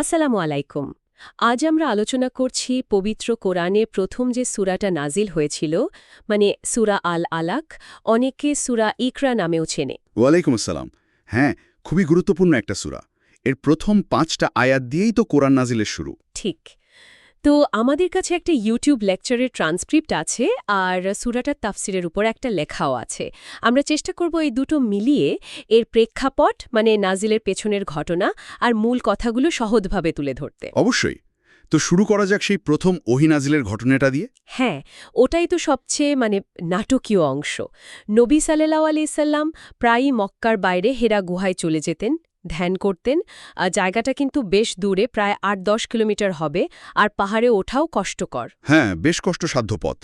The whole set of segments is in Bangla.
আসসালামু আলাইকুম। আজ আমরা আলোচনা করছি পবিত্র কোরআনে প্রথম যে সুরাটা নাজিল হয়েছিল মানে সুরা আল আলাক অনেকে সুরা ইকরা নামেও চেনে। ওয়ালাইকুম আসসালাম। হ্যাঁ খুবই গুরুত্বপূর্ণ একটা সুরা। এর প্রথম পাঁচটা আয়াত দিয়েই তো কোরআন নাজিলের শুরু। ঠিক। তো আমাদের কাছে একটা ইউটিউব লেকচারের ট্রান্সক্রিপ্ট আছে আর সুরাটার তাফসিরের উপর একটা লেখাও আছে। আমরা চেষ্টা করব এই দুটো মিলিয়ে এর প্রেক্ষাপট মানে নাজিলের পেছনের ঘটনা আর মূল কথাগুলো সহজভাবে তুলে ধরতে। অবশ্যই। তো শুরু করা যাক সেই প্রথম ওহি নাজিলের ঘটনাটা দিয়ে। হ্যাঁ ওটাই তো সবচেয়ে মানে নাটকীয় অংশ। নবী সাল্লাহ আলিয়াল্লাম প্রায়ই মক্কার বাইরে হেরা গুহায় চলে যেতেন। ধ্যান করতেন। জায়গাটা কিন্তু বেশ দূরে প্রায় আট দশ কিলোমিটার হবে আর পাহাড়ে ওঠাও কষ্টকর। হ্যাঁ বেশ কষ্টসাধ্য পথ।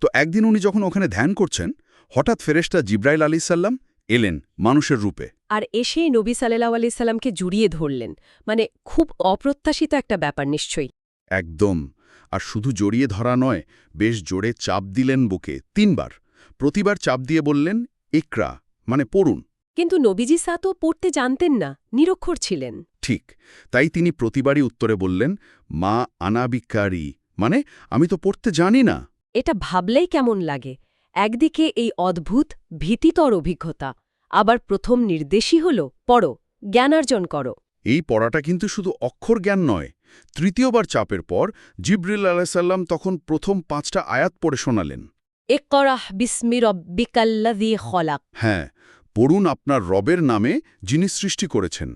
তো একদিন উনি যখন ওখানে ধ্যান করছেন হঠাৎ ফেরেশতা জিব্রাইল আলী সাল্লাম এলেন মানুষের রূপে। আর এসেই নবী সাল্লাহ আলিয়াল্লামকে জুড়িয়ে ধরলেন। মানে খুব অপ্রত্যাশিত একটা ব্যাপার নিশ্চয়ই। একদম। আর শুধু জড়িয়ে ধরা নয় বেশ জোরে চাপ দিলেন বুকে তিনবার। প্রতিবার চাপ দিয়ে বললেন ইকরা মানে পড়ুন। কিন্তু নবীজি সা তো পড়তে জানতেন না নিরক্ষর ছিলেন। ঠিক তাই তিনি প্রতিবারই উত্তরে বললেন মা আনাবিকারি। মানে আমি তো পড়তে জানি না। এটা ভাবলেই কেমন লাগে। একদিকে এই অদ্ভুত ভীতিতর অভিজ্ঞতা আবার প্রথম নির্দেশই হল পড়ো জ্ঞানার্জন করো। এই পড়াটা কিন্তু শুধু অক্ষর জ্ঞান নয় তৃতীয়বার চাপের পর জিব্রিল আলাইসাল্লাম তখন প্রথম পাঁচটা আয়াত পড়ে শোনালেন। একরাহ বিস্মি রব্বিকাল্লাযী খলাক। হ্যাঁ পড়ুন আপনার রবের নামে যিনি সৃষ্টি করেছেন।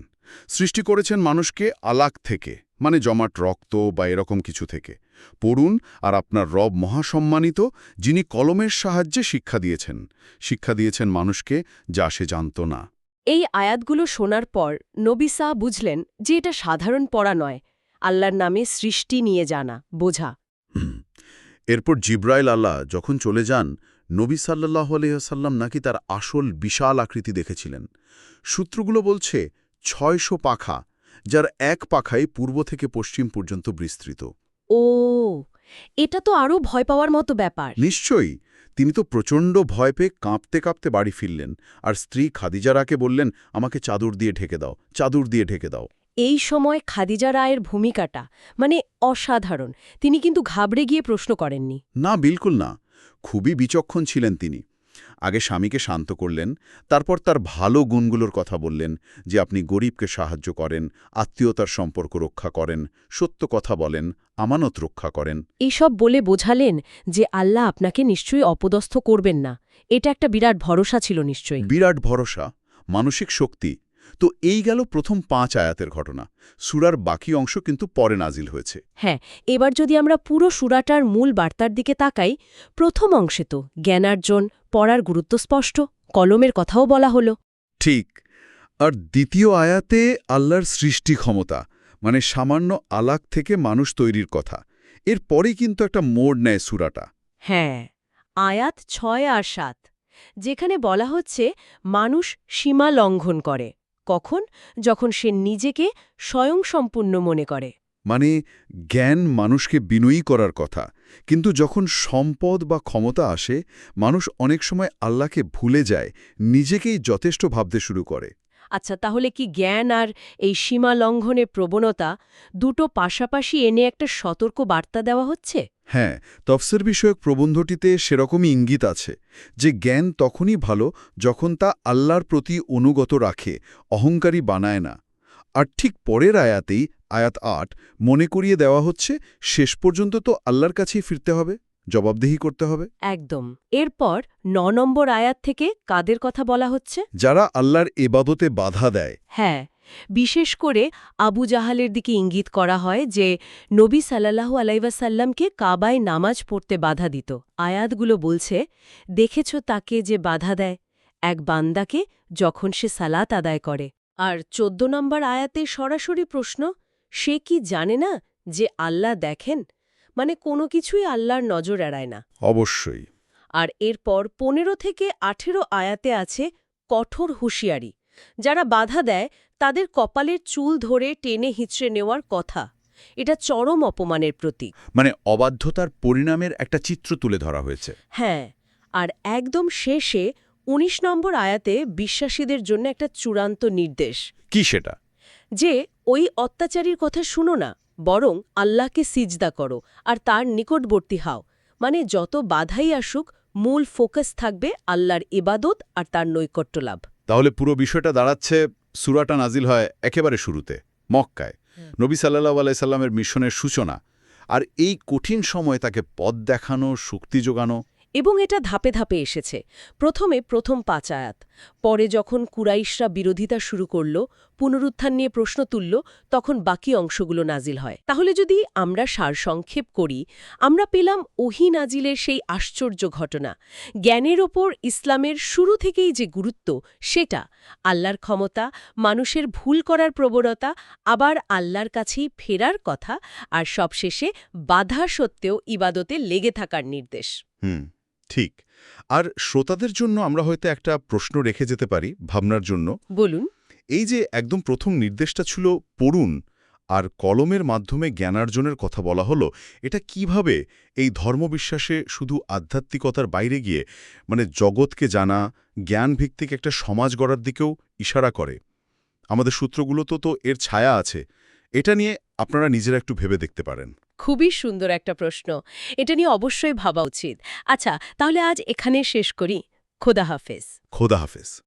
সৃষ্টি করেছেন মানুষকে আলাক থেকে মানে জমাট রক্ত বা এরকম কিছু থেকে। পড়ুন আর আপনার রব মহাসম্মানিত যিনি কলমের সাহায্যে শিক্ষা দিয়েছেন। শিক্ষা দিয়েছেন মানুষকে যা সে জানত না। এই আয়াতগুলো শোনার পর নবিসা বুঝলেন যে এটা সাধারণ পড়া নয়। আল্লাহর নামে সৃষ্টি নিয়ে জানা বোঝা। এরপর জিব্রাইল আল্লাহ যখন চলে যান নবী সাল্লাহ আলহাম নাকি তার আসল বিশাল আকৃতি দেখেছিলেন। সূত্রগুলো বলছে ছয়শো পাখা যার এক পাখাই পূর্ব থেকে পশ্চিম পর্যন্ত বিস্তৃত। ও এটা তো আরও ভয় পাওয়ার মতো ব্যাপার। নিশ্চয়ই তিনি তো প্রচণ্ড ভয় পেয়ে কাঁপতে কাঁপতে বাড়ি ফিরলেন আর স্ত্রী খাদিজারাকে বললেন আমাকে চাদর দিয়ে ঢেকে দাও চাদর দিয়ে ঢেকে দাও। এই সময় খাদিজা রায়ের ভূমিকাটা মানে অসাধারণ। তিনি কিন্তু ঘাবড়ে গিয়ে প্রশ্ন করেননি। না বিলকুল না। খুবই বিচক্ষণ ছিলেন তিনি। আগে স্বামীকে শান্ত করলেন তারপর তার ভালো গুণগুলোর কথা বললেন যে আপনি গরিবকে সাহায্য করেন আত্মীয়তার সম্পর্ক রক্ষা করেন সত্য কথা বলেন আমানত রক্ষা করেন। এইসব বলে বোঝালেন যে আল্লাহ আপনাকে নিশ্চয়ই অপদস্থ করবেন না। এটা একটা বিরাট ভরসা ছিল নিশ্চয়ই। বিরাট ভরসা মানসিক শক্তি তো এই গেল প্রথম পাঁচ আয়াতের ঘটনা। সুরার বাকি অংশ কিন্তু পরে নাজিল হয়েছে। হ্যাঁ এবার যদি আমরা পুরো সুরাটার মূল বার্তার দিকে তাকাই প্রথম অংশে তো জ্ঞানার্জন পড়ার গুরুত্ব স্পষ্ট কলমের কথাও বলা হলো। ঠিক। আর দ্বিতীয় আয়াতে আল্লাহর সৃষ্টি ক্ষমতা মানে সামান্য আলাক থেকে মানুষ তৈরির কথা। এর পরে কিন্তু একটা মোড় নেয় সুরাটা। হ্যাঁ আয়াত ছয় আর সাত যেখানে বলা হচ্ছে মানুষ সীমা লঙ্ঘন করে। কখন? যখন সে নিজেকে স্বয়ংসম্পূর্ণ মনে করে। মানে জ্ঞান মানুষকে বিনয়ী করার কথা। কিন্তু যখন সম্পদ বা ক্ষমতা আসে, মানুষ অনেক সময় আল্লাহকে ভুলে যায়, নিজেকেই যথেষ্ট ভাবতে শুরু করে। আচ্ছা তাহলে কি জ্ঞান আর এই সীমা লঙ্ঘনের প্রবণতা দুটো পাশাপাশি এনে একটা সতর্ক বার্তা দেওয়া হচ্ছে? হ্যাঁ তফসির বিষয়ক প্রবন্ধটিতে সেরকমই ইঙ্গিত আছে যে জ্ঞান তখনই ভালো যখন তা আল্লাহর প্রতি অনুগত রাখে, অহংকারী বানায় না। আর ঠিক পরের আয়াতেই, আয়াত আট, মনে করিয়ে দেওয়া হচ্ছে, শেষ পর্যন্ত তো আল্লাহর কাছেই ফিরতে হবে। জবাবদেহি করতে হবে। একদম। এরপর ন নম্বর আয়াত থেকে কাদের কথা বলা হচ্ছে? যারা আল্লাহর এবাদতে বাধা দেয়। হ্যাঁ। বিশেষ করে আবু জাহালের দিকে ইঙ্গিত করা হয় যে নবী সাল্লাহু আলাইসাল্লামকে কাবায় নামাজ পড়তে বাধা দিত। আয়াতগুলো বলছে দেখেছ তাকে যে বাধা দেয়? এক বান্দাকে যখন সে সালাত আদায় করে। আর চোদ্দ নম্বর আয়াতে সরাসরি প্রশ্ন সে কি জানে না যে আল্লাহ দেখেন? মানে কোনো কিছুই আল্লাহর নজর এড়ায় না। অবশ্যই। আর এরপর পনেরো থেকে আঠেরো আয়াতে আছে কঠোর হুঁশিয়ারি। যারা বাধা দেয় তাদের কপালের চুল ধরে টেনে হিঁচড়ে নেওয়ার কথা। এটা চরম অপমানের প্রতীক। মানে অবাধ্যতার পরিণামের একটা চিত্র তুলে ধরা হয়েছে। হ্যাঁ আর একদম শেষে ১৯ নম্বর আয়াতে বিশ্বাসীদের জন্য একটা চূড়ান্ত নির্দেশ। কি সেটা? যে ওই অত্যাচারীর কথা শুনো না বরং আল্লাহকে সিজদা করো আর তার নিকটবর্তী হাও। মানে যত বাধাই আসুক মূল ফোকাস থাকবে আল্লাহর ইবাদত আর তার নৈকট্য লাভ। তাহলে পুরো বিষয়টা দাঁড়াচ্ছে সুরাটা নাজিল হয় একেবারে শুরুতে মক্কায়। নবী সাল্লাহ আলাইসাল্লামের মিশনের সূচনা। আর এই কঠিন সময়ে তাকে পথ দেখানো শক্তি যোগানো। এবং এটা ধাপে ধাপে এসেছে। প্রথমে প্রথম পাঁচ আয়াত। পরে যখন কুরাইশরা বিরোধিতা শুরু করল পুনরুত্থান নিয়ে প্রশ্ন তুলল তখন বাকি অংশগুলো নাজিল হয়। তাহলে যদি আমরা সারসংক্ষেপ করি আমরা পেলাম ওহি নাজিলের সেই আশ্চর্য ঘটনা। জ্ঞানের ওপর ইসলামের শুরু থেকেই যে গুরুত্ব সেটা আল্লাহর ক্ষমতা মানুষের ভুল করার প্রবণতা আবার আল্লাহর কাছেই ফেরার কথা আর সবশেষে বাধা সত্ত্বেও ইবাদতে লেগে থাকার নির্দেশ। হুম ঠিক। আর শ্রোতাদের জন্য আমরা হয়তো একটা প্রশ্ন রেখে যেতে পারি ভাবনার জন্য। বলুন। এই যে একদম প্রথম নির্দেশটা ছিল পড়ুন আর কলমের মাধ্যমে জ্ঞানার্জনের কথা বলা হলো এটা কীভাবে এই ধর্মবিশ্বাসে শুধু আধ্যাত্মিকতার বাইরে গিয়ে মানে জগৎকে জানা জ্ঞানভিত্তিক একটা সমাজ গড়ার দিকেও ইশারা করে? আমাদের সূত্রগুলোতে তো এর ছায়া আছে। এটা নিয়ে আপনারা নিজেরা একটু ভেবে দেখতে পারেন। খুবই সুন্দর একটা প্রশ্ন। এটা নিয়ে অবশ্যই ভাবা উচিত। আচ্ছা তাহলে আজ এখানে শেষ করি। খোদা হাফেজ। খোদা হাফেজ।